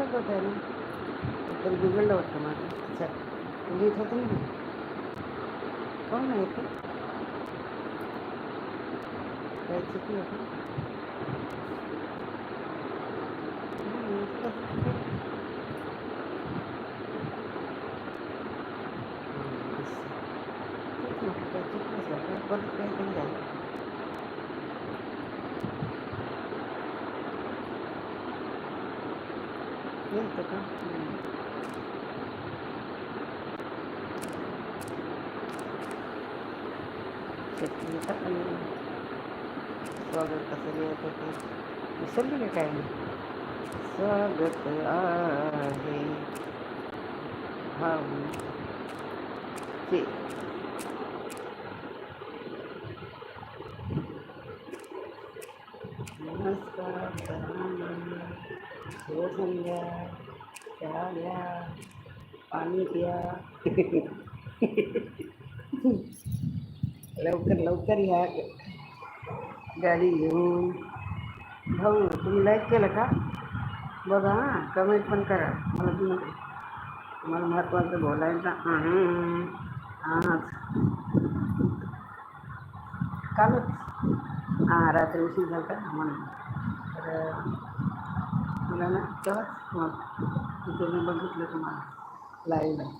हे होत आहे ना तर बिघडलं वाटतं माझं. चल म्हणजे इथं होतं ना? कोण नाही ते काय चुकी होती हम्म, तसं ते- हम्म, असं. तेच म्हटलं, काय चुकलंच वाटतं. परत काहीतरी झालं होतं का? हम्म. पण स्वागत कसं लिहित होते विसरलं का काय स्वागत आहे. हा ते सर्वांना शुभ संध्या चहा पाणी प्या. लवकर लवकर या गाडी घेऊन. भाऊ तुम्ही लाईक केलं का? बघा हां कमेंट पण करा. मला तुम्ही तुम्हाला महत्त्वाचं बोलायचं आहे. आज. कालच. हां रात्री उशीर झाला का? म्हणून. तर मुलांना ना तेव्हाच मग तिथे बघितलं तुम्हाला. लाईव्ह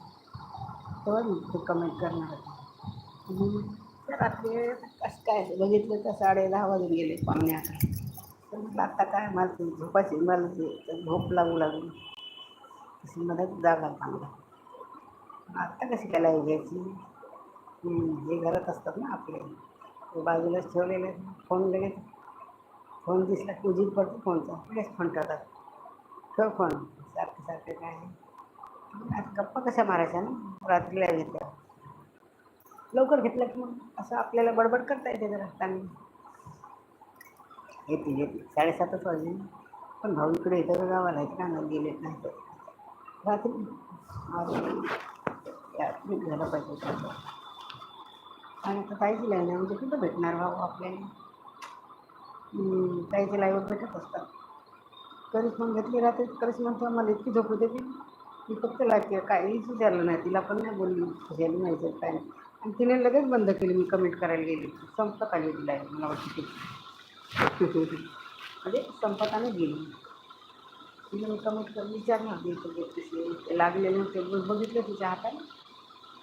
तेव्हा मी ते कमेंट करणार होते. तर रात्री कसं काय बघितलं तर साडे दहा वाजून गेले पाहुणे अकरा. तर म्हटलं आता काय मला ते झोपायची मला ते झोप लागू लागली. तशी मला जागा चांगला आत्ता कशी काय लाईव्ह घ्यायची? हे घरात असतात ना आपले. ते बाजूलाच ठेवलेले आहेत. फोन लगेच. फोन दिसला की उजीर पडतो फोनचा लगेच फोन करतात ठेव फोन सारखं सारखं काय आज गप्पा कशा मारायच्या ना? रात्रीला घेतल्या लवकर घेतलं की मग असं आपल्याला बडबड करता येते जरा चांगली येते येते. साडेसातच वाजले पण भाऊ इकडे येतं गावाला आहेत ना गेलेत नाही तर. रात्री. आज रात्री झालं पाहिजे आणि आता काहीच लाईन आहे म्हणजे कुठं भेटणार भाऊ आपल्याला? काहीच काहीचे लाईव्ह भेटत असतात. करिश्मा घेतली राहते करिश्मा म्हणतो मला इतकी झोप होते की मी फक्त लागते काहीच विचारलं नाही तिला पण नाही बोलली. कशाला माहिती काय नाही. आणि तिने लगेच बंद केली. मी कमेंट करायला गेली. संपत आली तिला मला वाटतं ती. म्हणजे संपताने गेली. तिने मी कमेंट कर विचारणार मी तब्येत कशी आहे ते बघितलं तिच्या हाताने.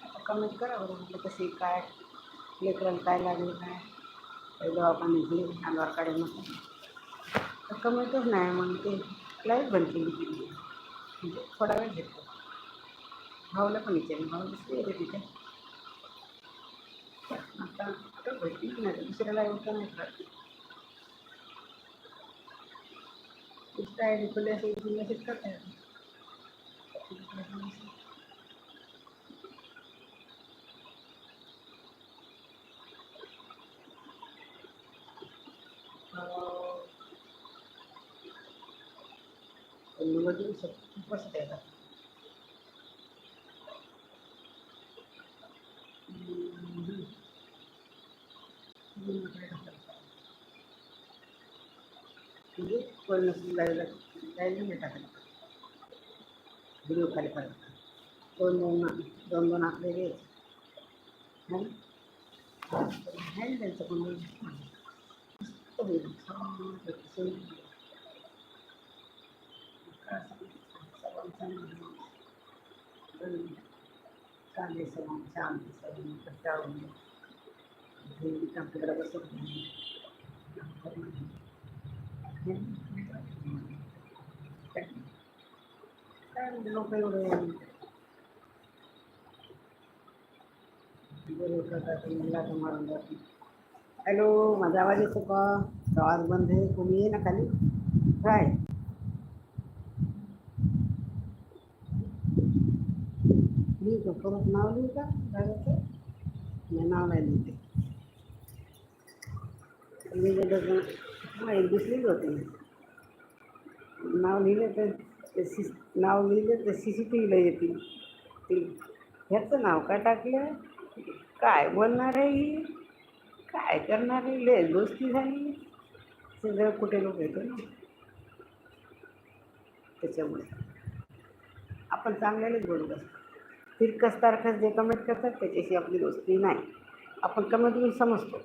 आता कमेंट करा बरं म्हटलं कसे काय? लेकराला काय लागलं काय? दवाखाने घेतले अंगावर काढून म्हटलं तर कमेंटच नाही मग ते लाइट बंद केली म्हणजे थोडा वेळ घेतला. भाऊला पण विचारलं भाऊ दुसरी येते तिथे? आता आता भेटलीच नाही दुसऱ्या एवढं नाही करत दुसऱ्या आय डी खुले असेल मेसेज करता येतो निवडून खूपच येतात म्हणजे कोण नसेल लाईव्हला लाईव्ह नाही टाकलं व्हिडिओ खाली परत दोन दोन दोन दोन आपले रे है ना आहे ना त्यांचं कोण मस्त होईल छान पैकी. कांदे सवून शांती सवून कट्टाळून काय लोक एवढे बरे प्रकारचे मारून जाते हॅलो माझा आवाज येतो का? तो आवाज बंद आहे कोणी ये ना खाली? काय करून नाव लिहू का जागाचं नाव नाही लिहिते मी जे डझन हा एक दुसरीच होती नाव लिहिलं तर सी नाव लिहिलं तर सी सी टी व्हीला येतील ते ह्याचं नाव का टाकलं काय बोलणार आहे ही काय करणार आहे ले दोस्ती झाली सगळं कुठे लोक येतो ना त्याच्यामुळे आपण चांगल्यालाच बोलत असतो तिरकस तारखस जे कमेंट करतात त्याच्याशी आपली दोस्ती नाही. आपण कमेंट करून समजतो.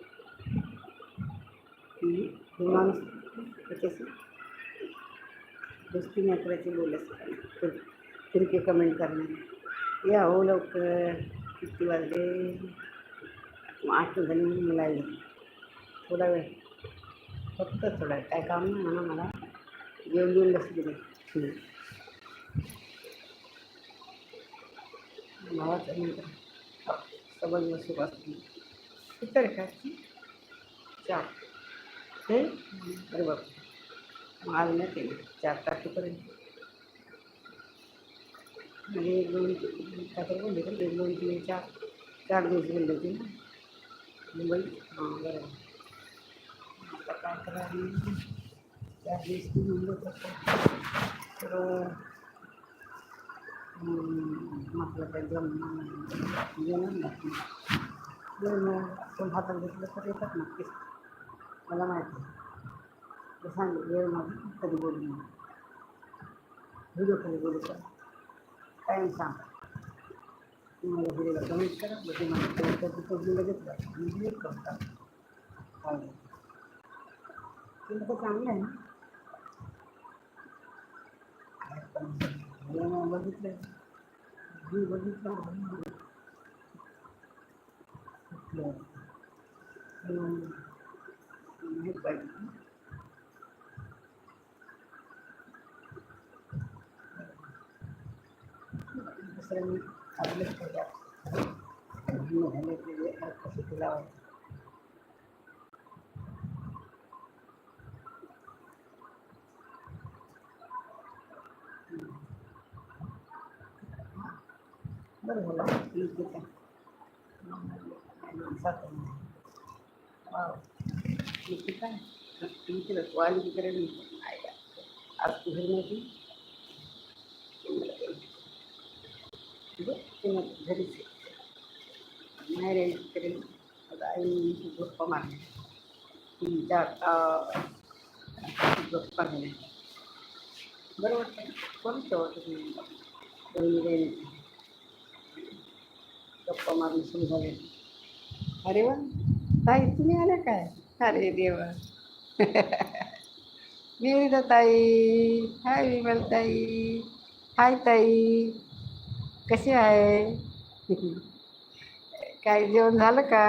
की हे माणूस त्याच्याशी दोस्ती नाही करायची बोलायचं तिरके कमेंट करणे या हो लवकर. किती वाजले? आठ जणी म्हणून मला थोडा वेळ. फक्त थोडा वेळ. काय काम नाही म्हणा मला. येऊन येऊन बसली. नाही भावाचं नंतर सबज बसू बसली किती का। चार? हे? अरे बाप मग आज नाही केली चार तारखेपर्यंत म्हणजे एक दोन काहीतरी बोलले का एक दोन तीन चार चार दिवस गेले होते ना। मुंबई? हां बरोबर। आता काय करायला चार दिवस ती मुंबईत होतं तर म्हटलं काय जम जेवण नाही जेवण कोण हातात घेतलं तर येतात नक्कीच मला माहिती आहे ते सांग वेळ माझी कधी बोलू व्हिडिओ कधी बोलू का टाईम सांग तुम्हाला व्हिडिओला कमेंट करा मग ते माझं कमेंट करतो तो मी लगेच जातो मी डिलीट करतो चालेल तुला चांगलं आहे. ना बघितलं मी बघितलं कुठलं हम्म. पाहिजे दुसरं मी आपलंच झाले ते कसं तुला बरं झालं ठीक आहे. वाव ठीक आहे ठीक आहे वाली आज तू घरी नव्हती मग घरीच आहे नाही रे करेल आई गप्पा मारणे तुमच्या चार तास गप्पा झाल्या बरं वाटतं कोणतं वाटत नाही? गप्पा मारून सुरू झाले अरे वा. ताई तुम्ही आल्या काय? अरे देवा. विविध ताई. हाय विमल ताई. हाय ताई. कशी आहे? काय जेवण झालं का?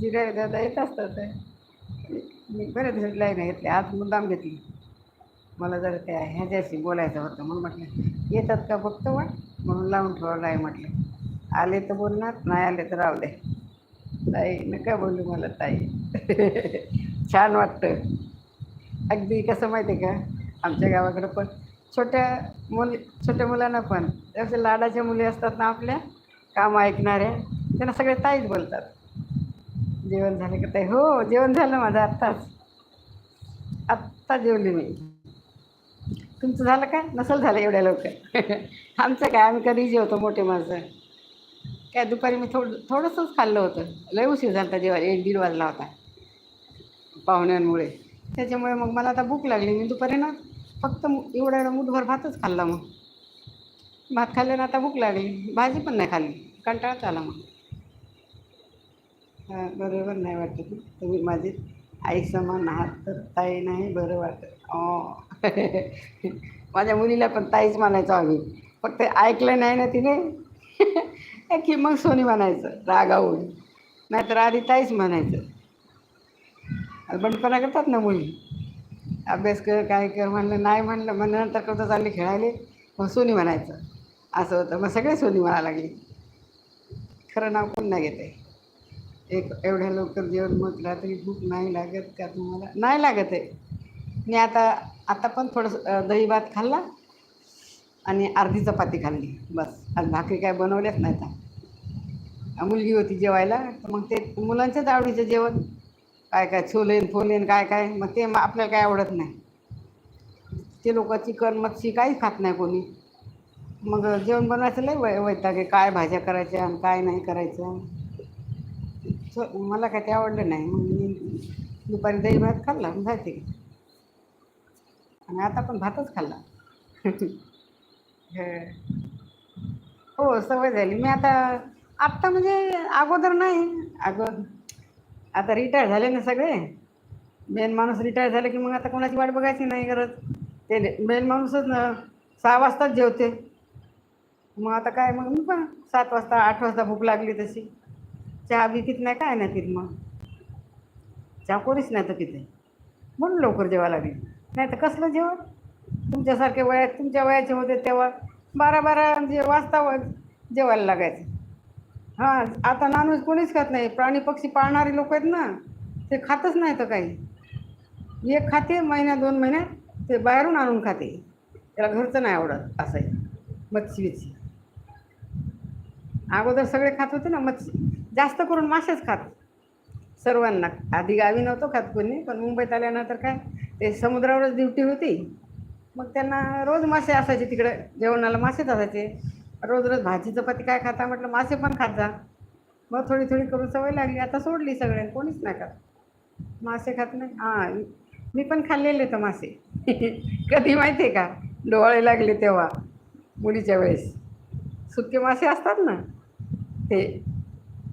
जिरा दादा येत असतात. मी- मी बरेच दिवस लाईन घेतली आज मुद्दाम घेतली. मला जर त्या ह्याच्याशी बोलायचं होतं म्हणून म्हटलं येतात का बघतो वाट? म्हणून लावून ठेवावं नाही म्हटलं. आले तर बोलणार नाही आले तर राहू दे. ताई नका बोलू मला ताई? छान वाटतं. अगदी कसं माहिती आहे का? आमच्या गावाकडं पण छोट्या मुली छोट्या मुलांना पण जसे लाडाच्या मुली असतात ना आपल्या काम ऐकणाऱ्या त्यांना सगळे ताईच बोलतात. जेवण झालं का ताई? हो जेवण झालं माझं आत्ताच. आत्ता जेवली मी. तुमचं झालं काय? नसेल झालं एवढ्या लवकर? आमचं काय? आम्ही कधी जेवतो मोठे माणसं. काय दुपारी मी थोडं थोडंसंच खाल्लं होतं. लय उशीर झाला होता जेव्हा एक दीड वाजला होता. पाहुण्यांमुळे. त्याच्यामुळे मग मला आता भूक लागली. मी दुपारी ना फक्त एवढा एवढा मुठभर भातच खाल्ला मग. भात खाल्ल्यानं आता भूक लागली. भाजी पण नाही खाल्ली. कंटाळाच आला मग. हां बरोबर नाही वाटत. तुम्ही माझी आई समान आहात तर ताई नाही बरं वाटत. ऑ माझ्या मुलीला पण ताईच म्हणायचो आम्ही. फक्त ऐकलं नाही ना तिने. की मग सोनी म्हणायचं रागावून. नाहीतर आधी ताईच म्हणायचं. बंडपणा करतात ना मुली. अभ्यास कर काय कर म्हणलं नाही म्हणलं मग नंतर करता चालले खेळायले. मग सोनी म्हणायचं. असं होतं. मग सगळे सोनी म्हणायला लागली. खरं नाव कोण नाही घेते एक एवढ्या लवकर जेवण मग रात्री भूक नाही लागत का तुम्हाला? नाही लागत आहे. मी आता आता पण थोडंसं दही भात खाल्ला आणि अर्धी चपाती खाल्ली. बस. आज भाकरी काय बनवल्याच नाही आता. मुलगी होती जेवायला तर मग ते मुलांच्याच आवडीचं जेवण. काय काय छोलेन फोलेन काय काय मग ते मग आपल्याला काय आवडत नाही. ते लोक चिकन मच्छी काहीच खात नाही कोणी. मग जेवण बनवायचं लय वै वैतागे काय भाज्या करायच्या आणि काय नाही करायचं. मला काय ते आवडलं नाही. मग मी दुपारी दही भात खाल्ला मग जाते आणि आता पण भातच खाल्ला. हे. हो सवय झाली. मी आता आत्ता म्हणजे अगोदर नाही. अगोदर आता रिटायर झाले ना सगळे. मेन माणूस रिटायर झाले की मग आता कोणाची वाट बघायची नाही गरज. ते मेन माणूसच ना सहा वाजताच जेवते. मग आता काय मग मी पण सात वाजता आठ वाजता भूक लागली तशी. चहा भीतीत नाही काय नाही तिथं मग. चहा कोणीच नाही तर तिथे. म्हणून लवकर जेवा लागली. नाही तर कसलं जेवण? तुमच्यासारखे वयात तुमच्या वयाचे होते तेव्हा बारा बारा म्हणजे वाजता व- जेवायला लागायचं. हां आता नॉनव्हेज कोणीच खात नाही. प्राणी पक्षी पाळणारे लोक आहेत ना ते खातच नाही तर काही. एक खाते महिन्या दोन महिन्यात ते बाहेरून आणून खाते. त्याला घरचं नाही आवडत असं आहे मच्छी बिच्छी. अगोदर सगळे खात होते ना मच्छी. जास्त करून मासेच खात. सर्वांना. आधी गावी नव्हतं खात कोणी पण मुंबईत आल्यानंतर काय? ते समुद्रावरच ड्युटी होती. मग त्यांना रोज मासे असायचे तिकडे जेवणाला मासेच असायचे. रोज रोज भाजी चपाती काय खाता म्हटलं मासे पण खात जा. मग थोडी थोडी करून सवय लागली आता सोडली सगळ्यांनी कोणीच नाही खात. मासे खात नाही. हां मी पण खाल्लेले तर मासे. कधी माहिती आहे का? डोळे लागले तेव्हा मुलीच्या वेळेस. सुके मासे असतात ना ते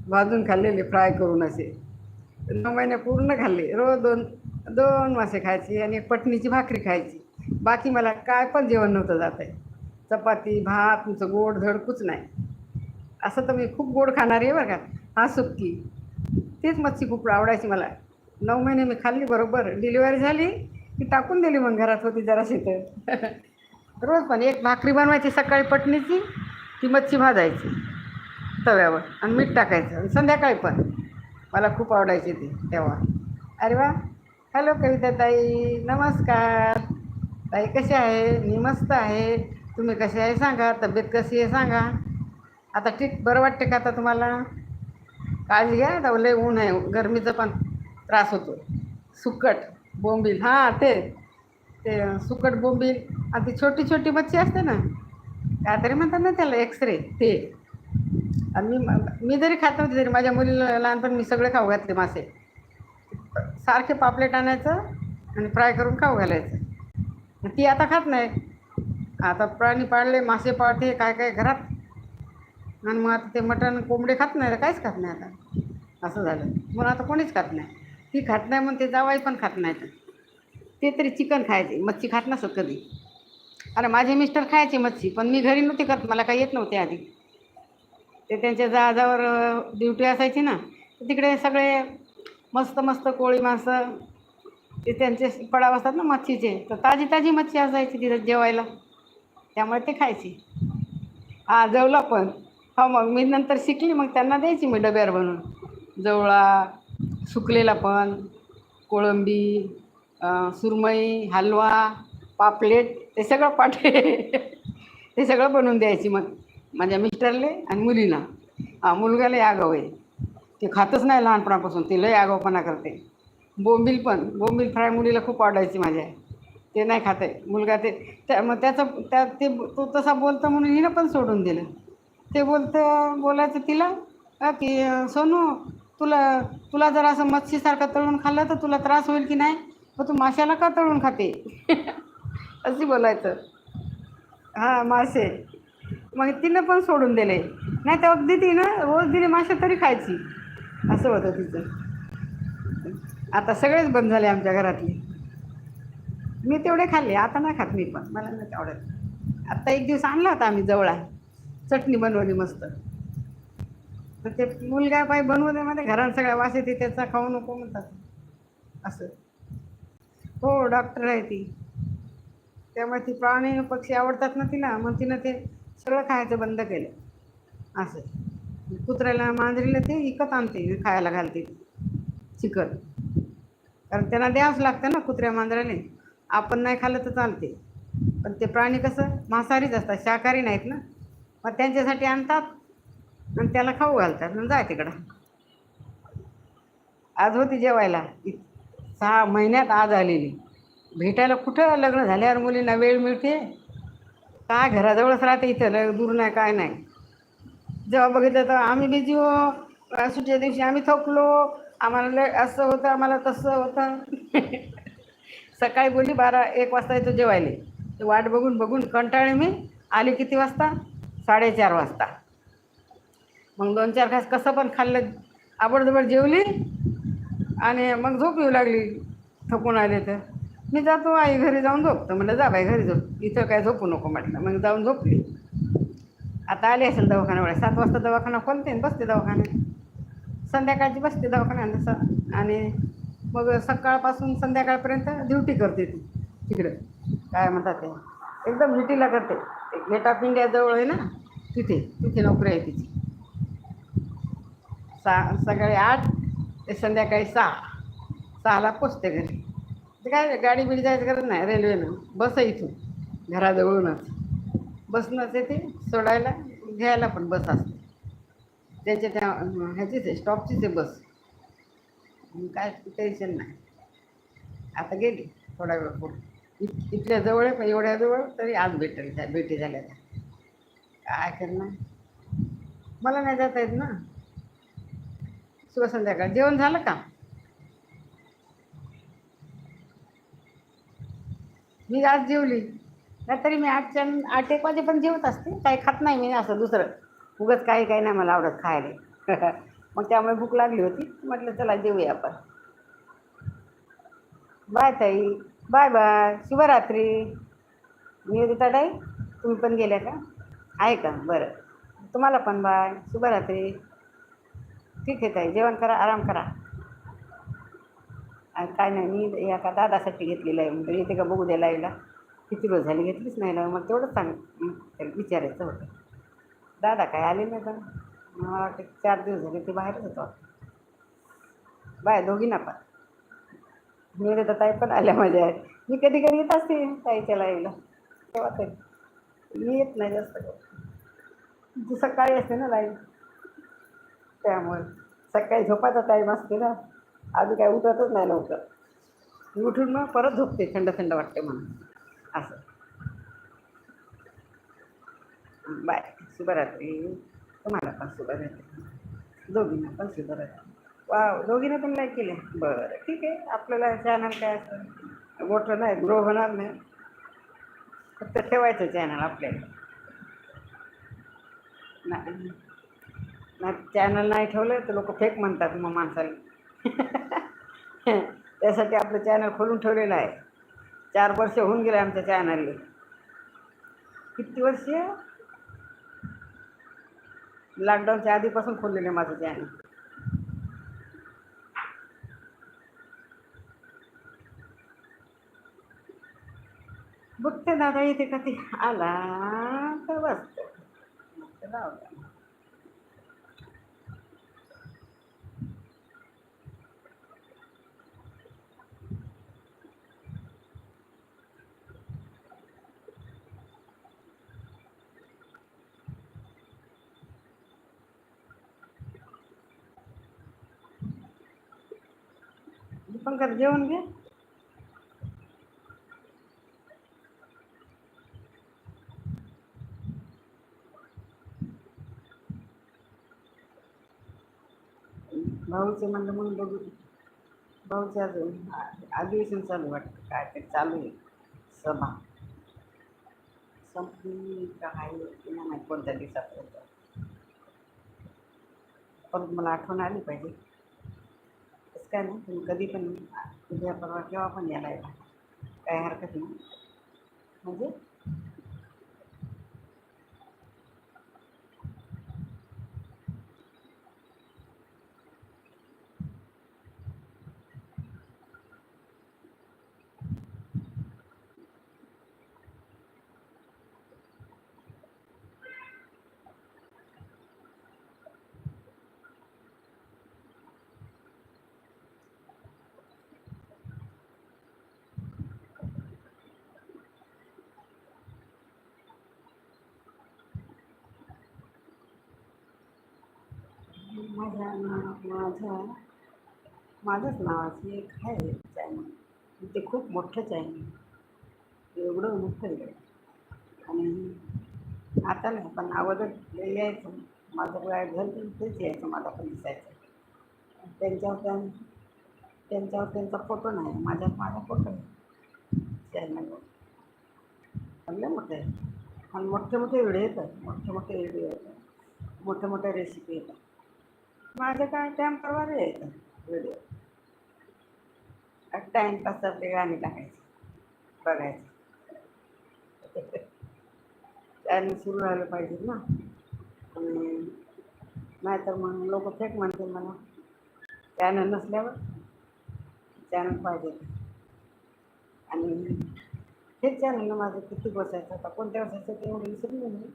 भाजून खाल्लेले फ्राय करून असे. नऊ महिने पूर्ण खाल्ले रोज दोन दोन मासे खायची आणि एक पटणीची भाकरी खायची. बाकी मला काय पण जेवण नव्हतं जात आहे. चपाती भात तुमचं गोड धडकूच नाही. असं तर मी खूप गोड खाणारी आहे बरं का. हा सुक्की. तीच मच्छी खूप आवडायची मला. नऊ महिने मी खाल्ली बरोबर. डिलिव्हरी झाली की टाकून दिली मग घरात होती जराशी तर. रोज पण एक भाकरी बनवायची सकाळी पटणीची ती मच्छी भाजायची. तव्यावर आणि मीठ टाकायचं. आणि संध्याकाळी पण. मला खूप आवडायची ती तेव्हा. अरे वा. हॅलो कविता ताई नमस्कार. ताई कशी आहे? मी मस्त आहे. तुम्ही कसे आहे सांगा तब्येत कशी आहे सांगा. आता ठीक बरं वाटते का आता तुम्हाला? काळजी घ्या आता लय ऊन आहे गरमीचा पण त्रास होतो. सुकट बोंबील हां ते ते सुकट बोंबील. आणि ती छोटी छोटी मच्छी असते ना काहीतरी म्हणतात ना त्याला एक्सरे ते. आणि मी मी जरी खात नव्हते तरी माझ्या मुलीला लहानपण मी सगळे खाऊ घातले मासे. सारखे पापलेट आणायचं आणि फ्राय करून खाऊ घालायचं. ती आता खात नाही. आता प्राणी पाळले मासे पाळते काय काय घरात. आणि मग आता ते मटण कोंबडे खात नाही तर काहीच खात नाही आता. असं झालं. मग आता कोणीच खात नाही. ती खात नाही म्हणून ते जावाई पण खात नाही तर ते तरी चिकन खायचे मच्छी खात नसत कधी. अरे माझे मिस्टर खायचे मच्छी पण मी घरी नव्हते करत मला काही येत नव्हते आधी. ते त्यांच्या जहाजावर ड्युटी असायची ना तर तिकडे सगळे मस्त मस्त कोळी मासं. ते त्यांचे पडाव असतात ना मच्छीचे. तर ताजी ताजी मच्छी असायची तिथं जेवायला. त्यामुळे ते खायची. हा जवला पण हो मग मी नंतर शिकली. मग त्यांना द्यायची मी डब्यावर बनवून. जवळा सुकलेला पण. कोळंबी सुरमई हलवा पापलेट ते सगळं पाठे. ते सगळं बनवून द्यायची मग. माझ्या मिस्टरले आणि मुलीला. हा मुलगा या आगाव आहे. ते खातच नाही लहानपणापासून. ते लय आगावपणा करते. बोंबील पण बोंबील फ्राय मुलीला खूप आवडायची माझ्या. ते नाही खात आहे. मुलगा ते त्या मग त्याचं त्या ते तो तसा बोलतं म्हणून हिनं पण सोडून दिलं. ते बोलतं बोलायचं तिला की सोनू तुला तुला जर असं मच्छीसारखं तळून खाल्लं तर तुला त्रास होईल की नाही? मग तू माशाला का तळून खाते? अशी बोलायचं. हां मासे. मग तिनं पण सोडून दिले. नाही तर अगदी तिनं रोज दिली मासे तरी खायची. असं होतं तिचं. आता सगळेच बंद झाले आमच्या घरातले. मी तेवढे खाल्ले आता नाही खात मी पण मला नाही आवडत. आत्ता एक दिवस आणला होता आम्ही जवळा चटणी बनवली मस्त. तर ते मुलगा पाय बनवू दे मध्ये घरात सगळ्या वास येते त्याचा खाऊ नको म्हणतात. असं. हो डॉक्टर आहे ती. त्यामुळे ती प्राणी पक्षी आवडतात ना तिला मग तिनं ते सगळं खायचं बंद केलं. असं. कुत्र्याला मांजरीला ते विकत आणते खायला घालते. चिकन. कारण त्यांना द्यावंच लागतं ना कुत्र्या मांजराने आपण नाही खाल्लं तर चालते. पण ते प्राणी कसं मांसाहारीच असतात शाकाहारी नाहीत ना. मग त्यांच्यासाठी आणतात आणि त्याला खाऊ घालतात आणि जाय तिकडं. आज होती जेवायला. इ- सहा महिन्यात आज आलेली. भेटायला कुठं लग्न झाल्यावर मुलींना वेळ मिळते? काय घराजवळच राहते इथं दूर नाही काय नाही. जेव्हा बघितलं तर आम्ही बिझी हो. सुट्टीच्या दिवशी आम्ही थकलो. आम्हाला लय असं होतं आम्हाला तसं होतं. सकाळी बोलली बारा एक वाजता येतो जेवायला. वाट बघून बघून कंटाळे मी. आली किती वाजता? साडेचार वाजता. मग दोन चार घास कसं पण खाल्लं आबडधोबड जेवली. आणि मग झोप येऊ लागली. थकून आले तर. मी जातो आई घरी जाऊन झोपतो. म्हटलं जा बाई घरी झोप. इथं काय झोपू नको म्हटलं. मग जाऊन झोपली. आता आली असेल दवाखान्यावर सात वाजता दवाखाना खोलते बसते दवाखान्यात. संध्याकाळची बसते दवाखान्यात स- आणि मग सकाळपासून संध्याकाळपर्यंत ड्युटी करते ती. तिकडं. काय म्हणतात ते? एकदम ड्युटीला करते. गेट ऑफ इंडियाजवळ आहे ना? तिथे. तिथे नोकरी आहे तिची. सहा सकाळी आठ ते संध्याकाळी सहा. सहाला पोचते घरी. ते काय गाडी बिडी जायचं गरज नाही. रेल्वेनं. बस आहे इथून. घराजवळूनच. बसनंच येते सोडायला घ्यायला पण बस असते. त्याच्या त्या ह्याचीच आहे स्टॉपचीच आहे बस. काय टेन्शन नाही. आता गेली थोडा वेळ पुढे. इत इथल्या जवळ आहे पण एवढ्या जवळ तरी आज भेटेल त्या भेटी झाल्या त्या. काय करणार? मला नाही जाता येत ना. शुभ संध्याकाळ. जेवण झालं का? मी आज जेवली. नाही तरी मी आठच्या आठ एक वाजेपर्यंत जेवत असते. काही खात नाही मी असं दुसरं. उगच काही काही नाही मला आवडत खायला. मग त्यामुळे भूक लागली होती. म्हटलं चला जेवूया आपण. बाय ताई. Bye bye. शुभरात्री. निवेदिता ताई तुम्ही पण गेल्या का? आहे का? बरं. तुम्हाला पण बाय. शुभरात्री. ठीक आहे ताई. जेवण करा आराम करा. काय नाही मी या का दादासाठी घेतलेलं आहे. म्हणजे येते का बघू द्या लाईव्हला. किती रोज झाली घेतलीच नाही ना मग तेवढंच सांग विचारायचं होतं. दादा काय आले नाही तर मला वाटतं चार दिवस झाले ते बाहेरच होतो बाय दोघींना पण. मी तर ताई पण आल्या माझ्या. आहेत मी कधी कधी येत असते ताईच्या लाईला तेव्हा तरी. मी येत नाही जास्त करून. ती सकाळी असते ना लाईन त्यामुळे सकाळी झोपायचा टाईम असते ना. आधी काय उठतच नाही लवकर. उठून मग परत झोपते थंड थंड वाटते म्हणून. असं. बाय. शुभरात्री. तुम्हाला पण शुभरात्री. दोघींना पण शुभरात्री. वा दोघींना पण लाईक केले. बरं ठीक आहे. आपल्याला चॅनल काय असं मोठं नाही ग्रो होणार नाही. फक्त ठेवायचं चॅनल आपल्याला. नाही. ना चॅनल नाही ठेवलं तर लोक फेक म्हणतात मग माणसाला. त्यासाठी आपलं चॅनल खोलून ठेवलेलं आहे. चार वर्ष होऊन गेले आमच्या चॅनलले. किती वर्ष? लॉकडाऊनच्या आधीपासून खोललेलं आहे माझं चॅनल बघते दादा येते का ते? आला तर बसतो. मग तर जेवण घे. भाऊचे म्हणलं म्हणून बघू. भाऊचे अजून अधिवेशन चालू वाटतं. काय ते चालू आहे. सभा. संपली काय की नाही माहीत कोणत्या दिवसात पण मला आठवण आली पाहिजे. काय नाही तुम्ही कधी पण उद्या परवा केव्हा पण यायला येता काय हरकत नाही. म्हणजे माझ्या माझ्या माझंच नावाची एक आहे चॅनल ते खूप मोठं चॅनल एवढं मोठं आहे. आणि आता नाही पण अगोदर यायचं. माझं काय घर तेच यायचं मला पण दिसायचं. त्यांच्यावर त्या त्यांच्यावर त्यांचा फोटो नाही माझ्यात माझा फोटो आहे. चॅनलवर चांगलं मोठं आहे. आणि मोठे मोठे व्हिडिओ येतात मोठे मोठे व्हिडिओ येतात. मोठ्या मोठ्या रेसिपी येतात. माझं काय टाईम येतं व्हिडिओ टाइमपास आपले गाणी टाकायचे बघायचं. चॅनल सुरू राहिलं पाहिजे ना. आणि नाहीतर मग लोक फेक म्हणतील मला चॅनल नसल्यावर चॅनल पाहिजे. आणि हे चॅनल माझं किती बसायचं आता कोणत्या वर्षाचं ते एवढं विसरलं नाही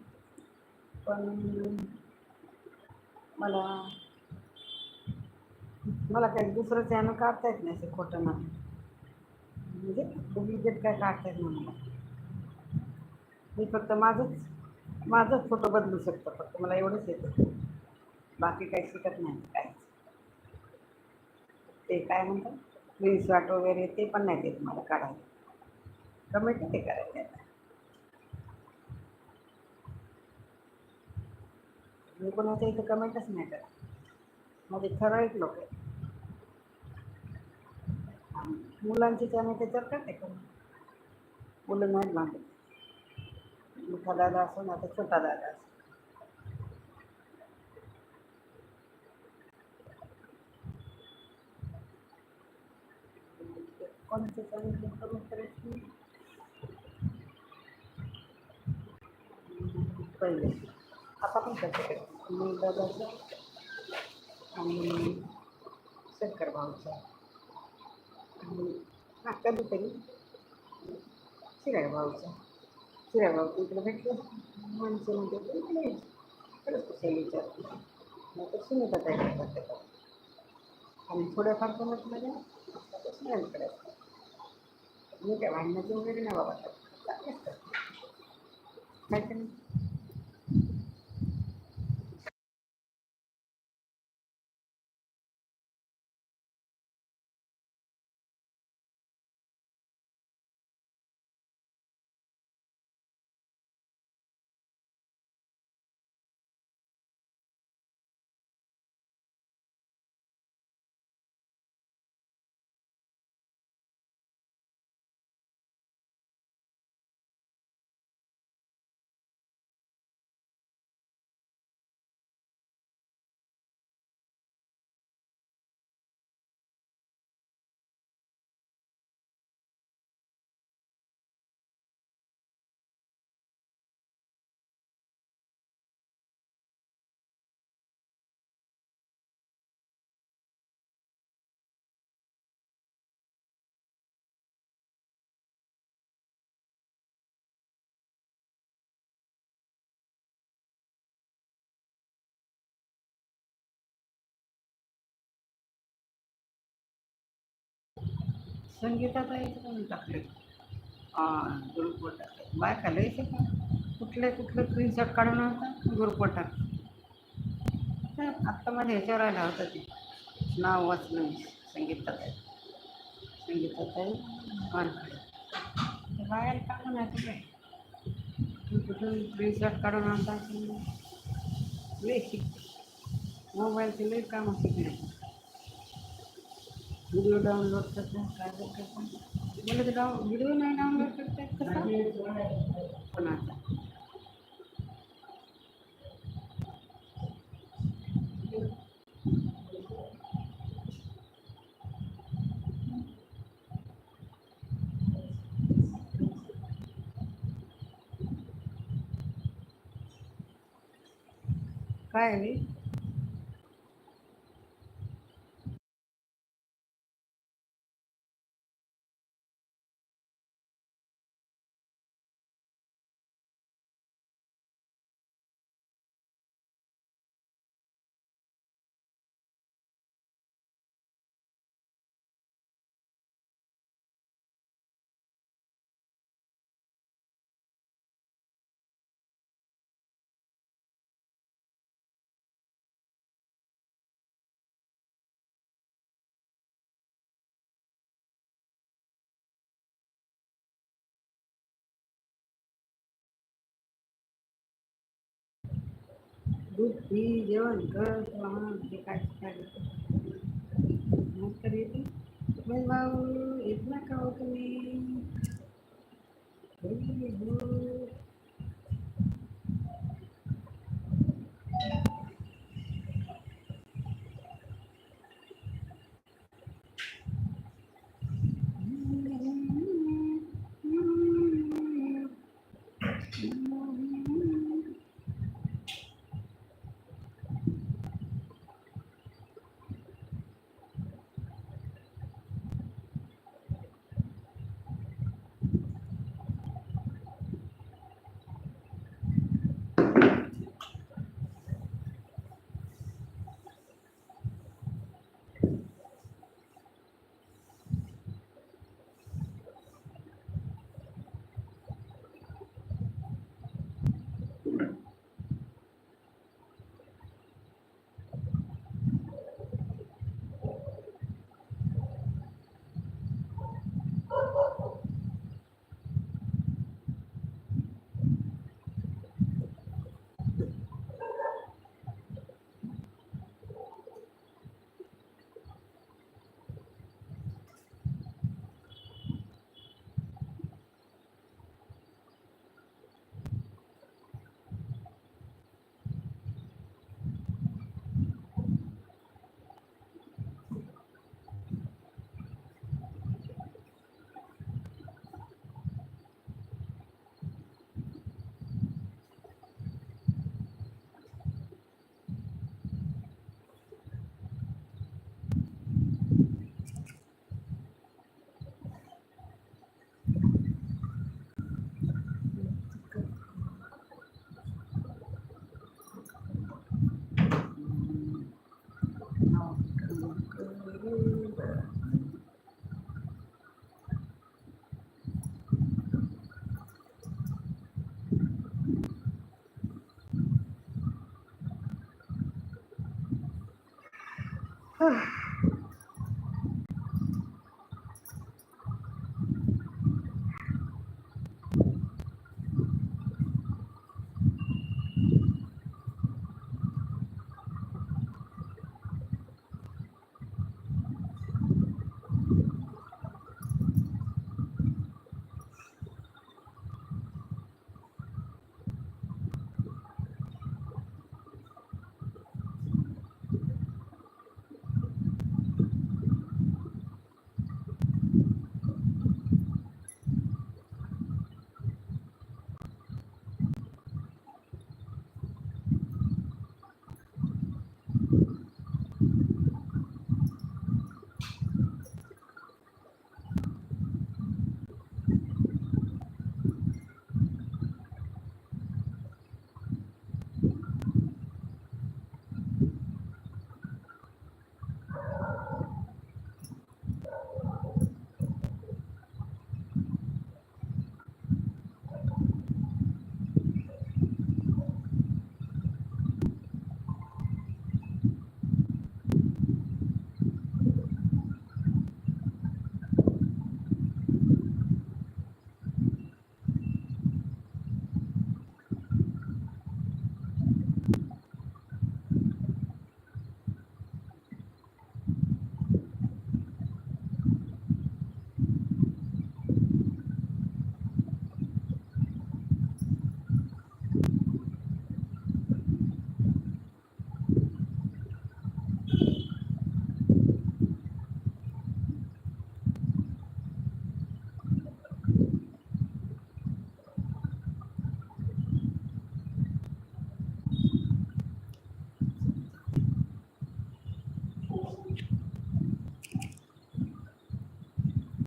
पण मला मला काही दुसरं चॅनल काढता येत नाही असं खोटं ना म्हणजे डुप्लिकेट काय काढता येत नाही मला. मी फक्त माझंच माझंच फोटो बदलू शकतो फक्त. मला एवढंच येतं. बाकी काही शिकत नाही काहीच. ते काय म्हणतात? स्क्रीनशॉट वगैरे ते पण नाही देत मला काढायला. कमेंट ते करायचे मी कोणाच्या इथं कमेंटच नाही करत. माझे ठराविक लोक आहेत. मुलांची त्याने त्याच्यावर काय करू? मुलं नाहीत बांधत. मोठा दादा असो ना तर छोटा दादा असो कोणाचं चॅनल करून करायचं पहिले. आता पण करते. मी दादाचं आणि शंकर भाऊचा आणि हां कधीतरी शिराय भाऊचं शिराय भाऊ इकडे भेटलं. माणसं म्हणजे इकडे खरंच कुठे विचारते नाही तर सुनीता ताई करते आणि थोड्याफार कोणाच माझ्या सुनीलकडे मी काय भांडणाचं वगैरे नाही बाबा चांगलेच करते नाही संगीतात पण टाकले ग्रुपवर टाकले बायका लय का कुठले कुठले स्क्रीनशॉट काढून होता ग्रुपवर टाकले आत्ता माझ्या ह्याच्यावर आला होता ते. नाव वाचलं मी संगीतात आहे संगीतात आहे बाहेर कामं नाही काय कुठून स्क्रीनशॉट काढून आणता लय शिकते मोबाईलचे लय काम असते व्हिडिओ डाउनलोड करतात काय करतात मला ते डाऊन व्हिडिओ नाही डाउनलोड करतात कसं कोणाचा काय आहे दूध पी जेवण कर तुला म्हणून ते काय काय मग तर येते पण